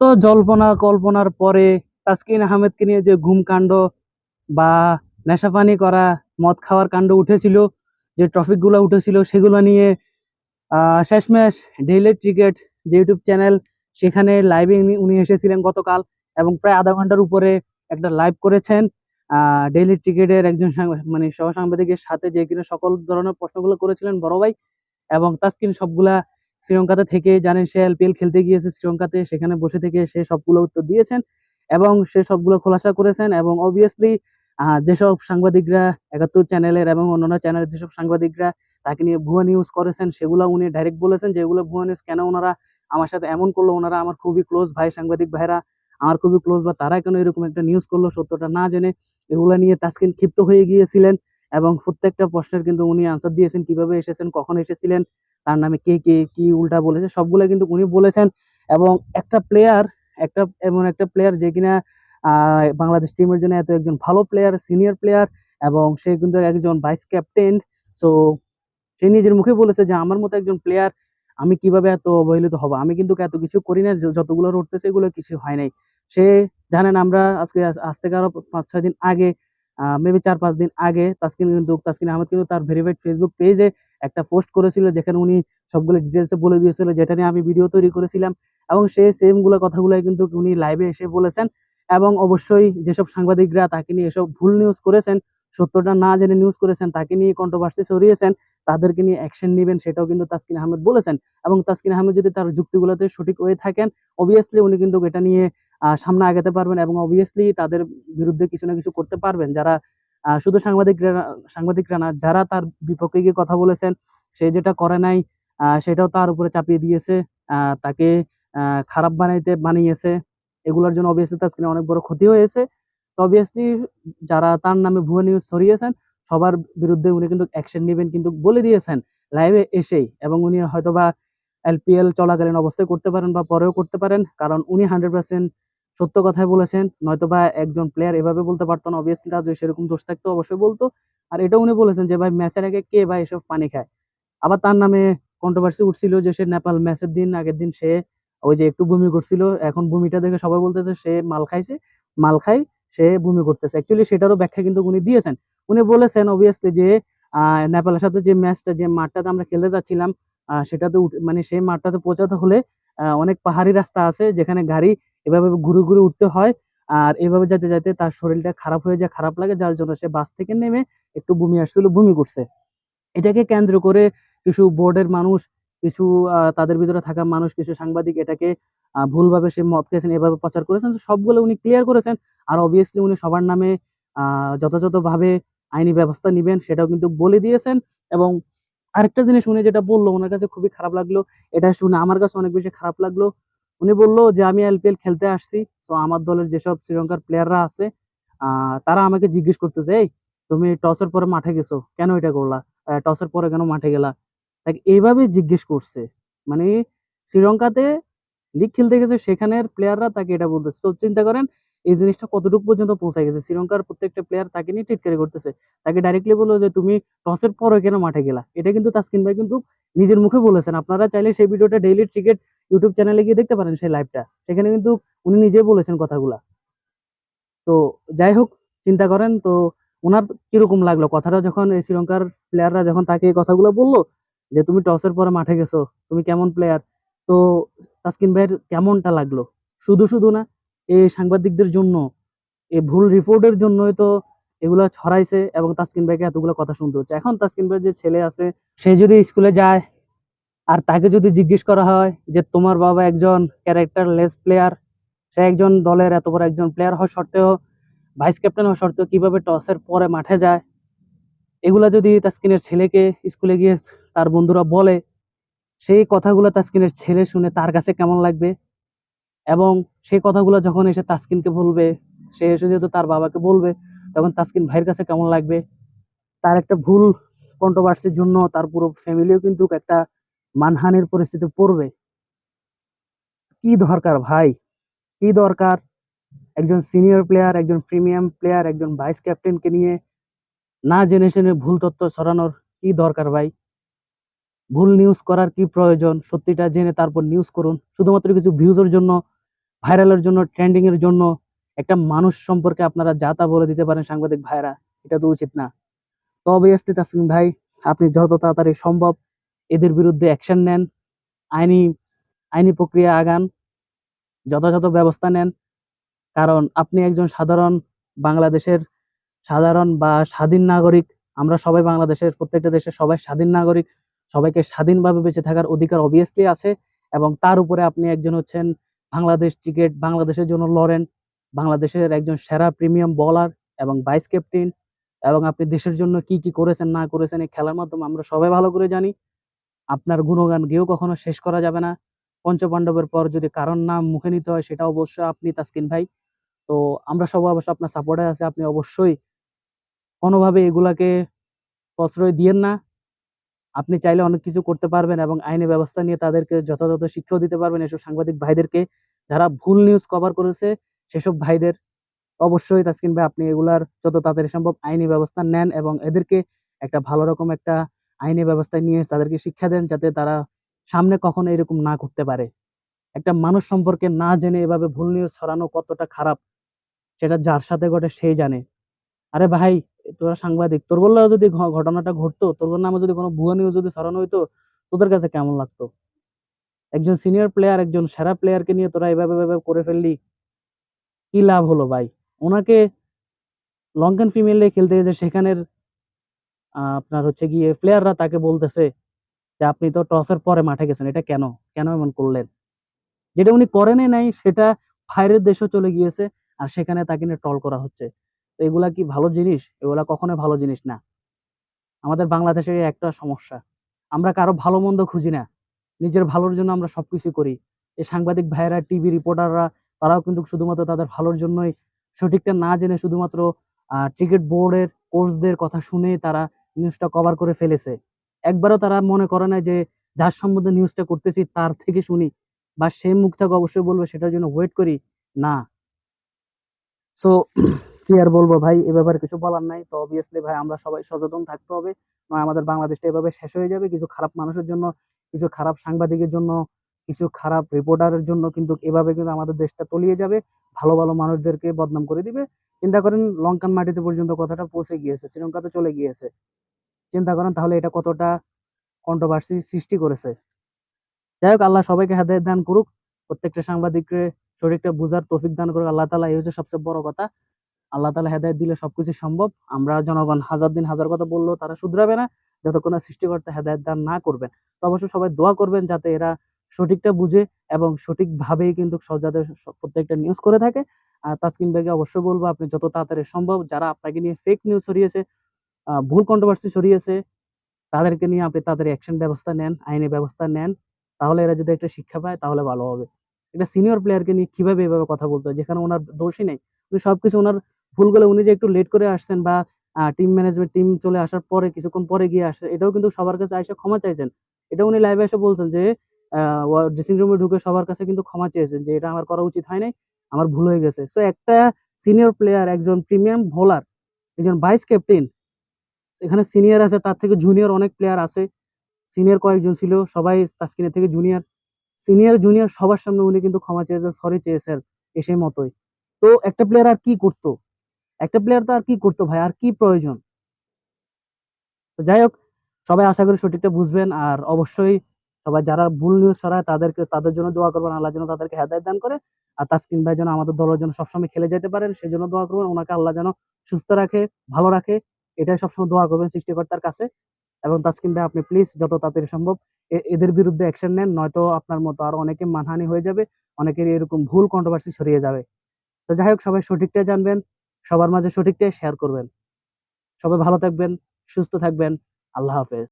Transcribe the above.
এত জল্পনা কল্পনার পরে তাসকিন আহমেদকে নিয়ে যে ঘুম কাণ্ড বা নেশাপানি করা, মদ খাওয়ার কাণ্ড উঠেছিল, যে টপিকগুলো উঠেছিল সেগুলো নিয়ে শেষমেশ ডেইলি ক্রিকেট যে ইউটিউব চ্যানেল সেখানে লাইভে উনি এসেছিলেন গতকাল এবং প্রায় আধা ঘণ্টার উপরে একটা লাইভ করেছেন। ডেইলি ক্রিকেটের একজন মানে সহ সাংবাদিকের সাথে যে কিনা সকল ধরনের প্রশ্নগুলো করেছিলেন বড় ভাই এবং তাসকিন সবগুলা শ্রীলঙ্কাতে থেকে জানেন সে এলপিএল খেলতে গিয়েছে শ্রীলঙ্কাতে, সেখানে বসে থেকে সে সবগুলো উত্তর দিয়েছেন এবং সে সবগুলো খোলাসা করেছেন এবং অবভিয়াসলি যেসব সাংবাদিকরা একাত্তর চ্যানেলের এবং অন্যান্য চ্যানেলের যেসব সাংবাদিকরা তাকে নিয়ে ভুয়া নিউজ করেছেন, সেগুলো উনি ডাইরেক্ট বলেছেন যেগুলো ভুয়া নিউজ কেন ওনারা আমার সাথে এমন করল, ওনারা আমার খুবই ক্লোজ ভাই সাংবাদিক ভাইরা আমার খুবই ক্লোজ বা তারা কেন এরকম একটা নিউজ করল সত্যটা না জেনে, এগুলো নিয়ে তাসকিন ক্ষিপ্ত হয়ে গিয়েছিলেন এবং প্রত্যেকটা প্রশ্নের কিন্তু উনি আনসার দিয়েছেন, কীভাবে এসেছেন, কখন এসেছিলেন তার নামে কে কে, কি উল্টা বলেছে, সবগুলো কিন্তু উনি বলেছেন। এবং একটা প্লেয়ার একটা, এমন একটা প্লেয়ার যে কিনা বাংলাদেশ টিমের জন্য এত একজন ভালো প্লেয়ার সিনিয়র প্লেয়ার এবং সে কিন্তু একজন ভাইস ক্যাপ্টেন সো সে নিজের মুখে বলেছে যে, আমার মতো একজন প্লেয়ার আমি কীভাবে এত অবহেলিত হব? আমি কিন্তু এত কিছু করি না যতগুলো উঠতেছে এগুলো কিছু হয় নাই। সে জানেন, আমরা আজকে, আজ আজ থেকে আরও পাঁচ, ছয় দিন আগে মেবি চার পাঁচ দিন আগে তাসকিন কিন্তু তাসকিন আহমেদ কিন্তু তার ভেরিফাইড ফেসবুক পেজে একটা পোস্ট করেছিল, যেখানে উনি সবগুলো ডিটেলসে বলে দিয়েছিল, যেটা নিয়ে আমি ভিডিও তৈরি করেছিলাম। এবং সেই সেমগুলো কথাগুলাই কিন্তু উনি লাইভে এসে বলেছেন। এবং অবশ্যই যেসব সাংবাদিকরা তাকে নিয়ে এসব ভুল নিউজ করেছেন, সত্যটা না জেনে নিউজ করেছেন, তাকে নিয়ে কন্ট্রোভার্সি ছড়িয়েছেন, তাদেরকে নিয়ে অ্যাকশন নেবেন সেটাও কিন্তু তাসকিন আহমেদ বলেছেন। এবং তাসকিন আহমেদ যদি তার যুক্তিগুলোতে সঠিক হয়ে থাকেন অবভিয়াসলি উনি কিন্তু এটা নিয়ে সামনে আগাতে পারবেন এবং অবভিয়াসলি তাদের বিরুদ্ধে কিছু না কিছু করতে পারবেন। যারা শুধু সাংবাদিকরা সাংবাদিকরা না, যারা তার বিপক্ষে গিয়ে কথা বলেছেন, সে যেটা করে নাই সেটাও তার উপরে চাপিয়ে দিয়েছে তাকে খারাপ বানাইতে বানিয়েছে। এগুলোর জন্য অবভিয়াসলি তাসকিনের অনেক বড় ক্ষতি হয়েছে। তো অবভিয়াসলি যারা তার নামে ভুয়া নিউজ ছড়িয়েছেন, সবার বিরুদ্ধে উনি কিন্তু অ্যাকশন নেবেন কিন্তু বলে দিয়েছেন লাইভে এসেই এবং উনি হয়তোবা এলপিএল চলাকালীন অবস্থায় করতে পারেন বা পরেও করতে পারেন, কারণ উনি হান্ড্রেড পার্সেন্ট সত্য কথাই বলেছেন, নয়তো বা একজন প্লেয়ার এভাবে বলতে পারতো না অবভিয়াসলি তার যদি সেরকম দোষ থাকতো অবশ্যই বলতো। আর এটা উনি বলেছেন যে, ভাই ম্যাচের আগে কে ভাই এসব পানি খায়? আবার তার নামে কন্ট্রোভার্সি উঠছিল যে, সে নেপাল ম্যাচের দিন, আগের দিন সে ওই যে একটু বমি করছিল, এখন বমিটা দেখে সবাই বলতেছে সে মাল খাইছে, মাল খাই সে বমি করতেছে। অ্যাকচুয়ালি সেটারও ব্যাখ্যা কিন্তু উনি দিয়েছেন। উনি বলেছেন অবভিয়াসলি যে নেপালের সাথে যে ম্যাচটা যে মাঠটাতে আমরা খেলতে যাচ্ছিলাম সেটাতে মানে সেই মাঠটাতে পৌঁছাতে হলে অনেক পাহাড়ি রাস্তা আছে, যেখানে গাড়ি এভাবে ঘুরে ঘুরে উঠতে হয়। আর এভাবে যেতে যেতে তার শরীরটা খারাপ হয়ে যায়, খারাপ লাগে, যার জন্য সে বাস থেকে নেমে একটু বমি আসছিল, বমি করছে। এটাকে কেন্দ্র করে কিছু বোর্ডের মানুষ, কিছু তাদের ভিতরে থাকা মানুষ, কিছু সাংবাদিক এটাকে ভুলভাবে সে মত খেয়েছেন, এভাবে প্রচার করেছেন। সবগুলো উনি ক্লিয়ার করেছেন। আর অবভিয়াসলি উনি সবার নামে যথাযথভাবে আইনি ব্যবস্থা নিবেন, সেটাও কিন্তু বলে দিয়েছেন। এবং আরেকটা জিনিস উনি যেটা বলল, ওনার কাছে খুবই খারাপ লাগল। এটা শুনে আমার কাছে অনেক বেশি খারাপ লাগল। উনি বলল যে, আমি আইপিএল খেলতে আসছি। তো আমার দলের যেসব শ্রীলঙ্কার প্লেয়াররা আছে তারা আমাকে জিজ্ঞেস করতেছে, এই, তুমি টসের পরে মাঠে গেছো? কেন এটা করলা? টসের পরে কেন মাঠে গেলা? তাকে, এইভাবে জিজ্ঞেস করছে। মানে শ্রীলঙ্কাতে লিগ খেলতে গেছে, সেখানের প্লেয়াররা তাকে এটা বলতেছে। তো চিন্তা করেন, এই জিনিসটা কতটুকু পর্যন্ত পৌঁছে গেছে? শ্রীলঙ্কার প্রত্যেকটা প্লেয়ার তাকে নিয়ে টিটকারি করতেছে। তাকে ডাইরেক্টলি বলল যে, তুমি টসের পরে কেন মাঠে গেলা? এটা কিন্তু তাসকিন ভাই কিন্তু নিজের মুখে বলেছেন। আপনারা চাইলে সেই ভিডিওটা ডেইলি ক্রিকেট ইউটিউব চ্যানেলে গিয়ে দেখতে পারেন সেই লাইভটা সেখানে কিন্তু উনি নিজে বলেছেন কথাগুলা। তো যাই হোক, চিন্তা করেন, তো ওনার কীরকম লাগল? কথাটা যখন এই শ্রীলঙ্কার প্লেয়াররা যখন তাকে কথাগুলো বলল, যে তুমি টসের পরে মাঠে গেছো, তুমি কেমন প্লেয়ার তো তাসকিন ভাইয়ের কেমনটা লাগল? শুধু শুধু না এই সাংবাদিকদের জন্য এই ভুল রিপোর্টের জন্যই তো এগুলো ছড়াইছে এবং তাসকিন ভাইকে এতগুলো কথা শুনতে হচ্ছে। এখন তাসকিন ভাইয়ের যে ছেলে আছে, সে যদি স্কুলে যায় আর তাকে যদি জিজ্ঞেস করা হয় যে তোমার বাবা একজন ক্যারেক্টার লেস প্লেয়ার সে একজন দলের এত বড় একজন প্লেয়ার হওয়া সত্ত্বেও ভাইস ক্যাপ্টেন হওয়া সত্ত্বেও কীভাবে টসের পরে মাঠে যায়? এগুলা যদি তাসকিনের ছেলেকে স্কুলে গিয়ে তার বন্ধুরা বলে, সেই কথাগুলো তাসকিনের ছেলে শুনে তার কাছে কেমন লাগবে? এবং সেই কথাগুলো যখন এসে তাসকিনকে বলবে, সে এসে যেহেতু তার বাবাকে বলবে, তখন তাসকিন ভাইয়ের কাছে কেমন লাগবে? তার একটা ভুল কন্ট্রোভার্সির জন্য তার পুরো ফ্যামিলিও কিন্তু একটা মানহানির পরিস্থিতি পড়বে। কি দরকার ভাই? কি দরকার? একজন সিনিয়র প্লেয়ার একজন প্রিমিয়াম প্লেয়ার একজন ভাইস ক্যাপ্টেনকে নিয়ে না জেনে শুনে ভুল তথ্য ছড়ানোর কি দরকার ভাই? ভুল নিউজ করার কি প্রয়োজন? সত্যিটা জেনে তারপর নিউজ করুন। শুধুমাত্র কিছু ভিউজের জন্য ভাইরালের জন্য ট্রেন্ডিং এর জন্য একটা মানুষ সম্পর্কে আপনারা যা তা বলে দিতে পারেন সাংবাদিক ভাইরা এটা তো উচিত না। তো অবভিয়াসলি তাসকিন ভাই, আপনি যত তাড়াতাড়ি সম্ভব এদের বিরুদ্ধে অ্যাকশন নেন, আইনি আইনি প্রক্রিয়া আগান, যথাযথ ব্যবস্থা নেন। কারণ আপনি একজন সাধারণ বাংলাদেশের সাধারণ বা স্বাধীন নাগরিক, আমরা সবাই বাংলাদেশের প্রত্যেকটা দেশের সবাই স্বাধীন নাগরিক, সবাইকে স্বাধীনভাবে বেঁচে থাকার অধিকার অবভিয়াসলি আছে এবং তার উপরে আপনি একজন হচ্ছেন বাংলাদেশ ক্রিকেট বাংলাদেশের জন্য লড়েন, বাংলাদেশের একজন সেরা প্রিমিয়াম বলার এবং ভাইস ক্যাপ্টেন এবং আপনি দেশের জন্য কি কি করেছেন, না করেছেন এই খেলার মাধ্যমে আমরা সবাই ভালো করে জানি। আপনার গুণগান গেয়েও কখনো শেষ করা যাবে না। পঞ্চপাণ্ডবের পর যদি কারণ নাম মুখে নিতে হয়, সেটা অবশ্যই আপনি তাসকিন ভাই। তো আমরা সবাই অবশ্য আপনার সাপোর্টে আছে, আপনি অবশ্যই কোনোভাবে এগুলাকে প্রশ্রয় দিয়েন না। আপনি চাইলে অনেক কিছু করতে পারবেন এবং আইনি ব্যবস্থা নিয়ে তাদেরকে যথাযথ শিক্ষাও দিতে পারবেন এসব সাংবাদিক ভাইদেরকে। যারা ভুল নিউজ কভার করেছে, সেসব ভাইদের অবশ্যই তাসকিন ভাই, আপনি এগুলার যত তাড়াতাড়ি সম্ভব আইনি ব্যবস্থা নেন এবং এদেরকে একটা ভালো রকম একটা আইনি ব্যবস্থা নিয়ে তাদেরকে শিক্ষা দেন যাতে তারা সামনে কখনো এরকম না করতে পারে। একটা মানুষ সম্পর্কে না জেনে এভাবে ভুল নিউজ ছড়ানো কতটা খারাপ, সেটা যার সাথে ঘটে সেই জানে। আরে ভাই, তোরা সাংবাদিক, তোর বললেও যদি ঘটনাটা ঘটতো, তোর নামে যদি কোনো ভুয়া নিউজ যদি ছড়ানো হইতো, তোদের কাছে কেমন লাগতো? একজন সিনিয়র প্লেয়ার একজন সেরা প্লেয়ারকে নিয়ে তোরা এভাবে এভাবে করে ফেললি, কি লাভ হলো ভাই? ওনাকে লঙ্কান ফিমেল খেলতে গেছে, সেখানের আপনার হচ্ছে গিয়ে প্লেয়াররা তাকে বলতেছে যে, আপনি তো টসের পরে মাঠে গেছেন, এটা কেন? কেন এমন করলেন? যেটা উনি করেনই নাই, সেটা বাইরের দেশেও চলে গিয়েছে আর সেখানে তাকে নিয়ে ট্রল করা হচ্ছে। তো এগুলা কি ভালো জিনিস? এগুলা কখনোই ভালো জিনিস না। আমাদের বাংলাদেশের একটা সমস্যা। আমরা কারও ভালো মন্দ খুঁজি না। নিজের ভালোর জন্য আমরা সবকিছু করি। এই সাংবাদিক ভাইয়েরা, টিভি রিপোর্টাররা, তারাও কিন্তু শুধুমাত্র তাদের ভালোর জন্যই সঠিকটা না জেনে শুধুমাত্র ক্রিকেট বোর্ডের কোচদের কথা শুনে তারা নিউজটা কভার করে ফেলেছে। একবারও তারা মনে করে না যে, যার সম্বন্ধে নিউজটা করতেছি তার থেকে শুনি। বা সে মুখ থেকে অবশ্যই বলবে সেটার জন্য ওয়েট করি। না। সো কি আর বলব ভাই, এ ব্যাপারে কিছু বলার নাই। তো অবভিয়াসলি ভাই, আমরা সবাই সচেতন থাকতে হবে। নয়, আমাদের বাংলাদেশটা এভাবে শেষ হয়ে যাবে। কিছু খারাপ মানুষের জন্য, কিছু খারাপ সাংবাদিকের জন্য কিছু খারাপ রিপোর্টারের জন্য কিন্তু এভাবে কিন্তু আমাদের দেশটা তলিয়ে যাবে, ভালো ভালো মানুষদেরকে বদনাম করে দিবে। চিন্তা করেন, লঙ্কান মাটিতে পর্যন্ত কথাটা পৌঁছে গিয়েছে শ্রীলঙ্কাতে চলে গিয়েছে। চিন্তা করেন তাহলে এটা কতটা কন্ট্রোভার্সি সৃষ্টি করেছে। যাই হোক, আল্লাহ সবাইকে হেদায়ত দান করুক, প্রত্যেকটা সাংবাদিককে শরীরটা বুঝার তৌফিক দান করুক। আল্লাহ তালা এই হচ্ছে সবচেয়ে বড় কথা। আল্লাহ তালা হেদায়ত দিলে সবকিছু সম্ভব। আমরা জনগণ হাজার দিন হাজার কথা বললেও তারা শুধরাবে না, যতক্ষণ সৃষ্টিকর্তা হেদায়ত দান না করবেন। তো অবশ্যই সবাই দোয়া করবেন যাতে এরা সঠিকটা বুঝে এবং সঠিকভাবেই কিন্তু সব প্রত্যেকটা নিউজ করে থাকে। আর তাসকিন ভাইকে অবশ্যই বলব, আপনি যত তাড়াতাড়ি সম্ভব যারা আপনাকে নিয়ে ফেক নিউজ ছড়িয়েছে ভুল কন্ট্রোভার্সি ছড়িয়েছে, তাদেরকে নিয়ে আপনি তাড়াতাড়ি অ্যাকশন ব্যবস্থা নেন, আইনি ব্যবস্থা নেন। তাহলে এরা যদি একটা শিক্ষা পায়, তাহলে ভালো হবে। একটা সিনিয়র প্লেয়ারকে নিয়ে কীভাবে এভাবে কথা বলতে হয়? যেখানে ওনার দোষই নেই। উনি সবকিছু ওনার ভুল ভুলগুলো উনি যে একটু লেট করে আসছেন বা টিম ম্যানেজমেন্ট টিম চলে আসার পরে, কিছুক্ষণ পরে গিয়ে আসছে এটাও কিন্তু সবার কাছে এসে ক্ষমা চাইছেন। এটা উনি লাইভে এসে বলছেন যে ড্রেসিং রুমে ঢুকে সবার কাছে কিন্তু ক্ষমা চেয়েছেন যে, এটা আমার করা উচিত হয় নাই, আমার ভুল হয়ে গেছে। সো একটা সিনিয়র প্লেয়ার একজন প্রিমিয়াম বোলার একজন ভাইস ক্যাপ্টেন এখানে সিনিয়র আছে, তার থেকে জুনিয়র অনেক প্লেয়ার আছে। সিনিয়র কয়েকজন ছিল, সবাই তাস্কিনের থেকে জুনিয়র সিনিয়র জুনিয়র সবার সামনে উনি কিন্তু ক্ষমা চেয়েছেন সরি চেয়েছেন, এসে মতোই। তো, একটা প্লেয়ার আর কি করতো? একটা প্লেয়ার তো আর কি করতো ভাই? আর কি প্রয়োজন? তো যাই হোক, সবাই আশা করি সঠিকটা বুঝবেন, আর অবশ্যই সবাই যারা ভুল নিউজ ছড়ায় তাদেরকে, তাদের জন্য দোয়া করবেন। আল্লাহ যেন তাদেরকে হেদায়ত দান করে। আর তাসকিন ভাই যেন আমাদের দলের জন্য সবসময় খেলে যেতে পারেন সেই জন্য দোয়া করবেন। ওনাকে আল্লাহ যেন সুস্থ রাখে, ভালো রাখে। এটাই সবসময় দোয়া করবেন সৃষ্টিকর্তার কাছে। এবং তাসকিন ভাই, আপনি প্লিজ যত তাড়াতাড়ি সম্ভব এদের বিরুদ্ধে অ্যাকশন নেন, নয়তো আপনার মতো আরও অনেকে মানহানি হয়ে যাবে অনেকের এরকম ভুল কন্ট্রোভার্সি ছড়িয়ে যাবে। তো যাই হোক, সবাই সঠিকটা জানবেন, সবার মাঝে সঠিকটাই শেয়ার করবেন। সবাই ভালো থাকবেন, সুস্থ থাকবেন। আল্লাহ হাফেজ।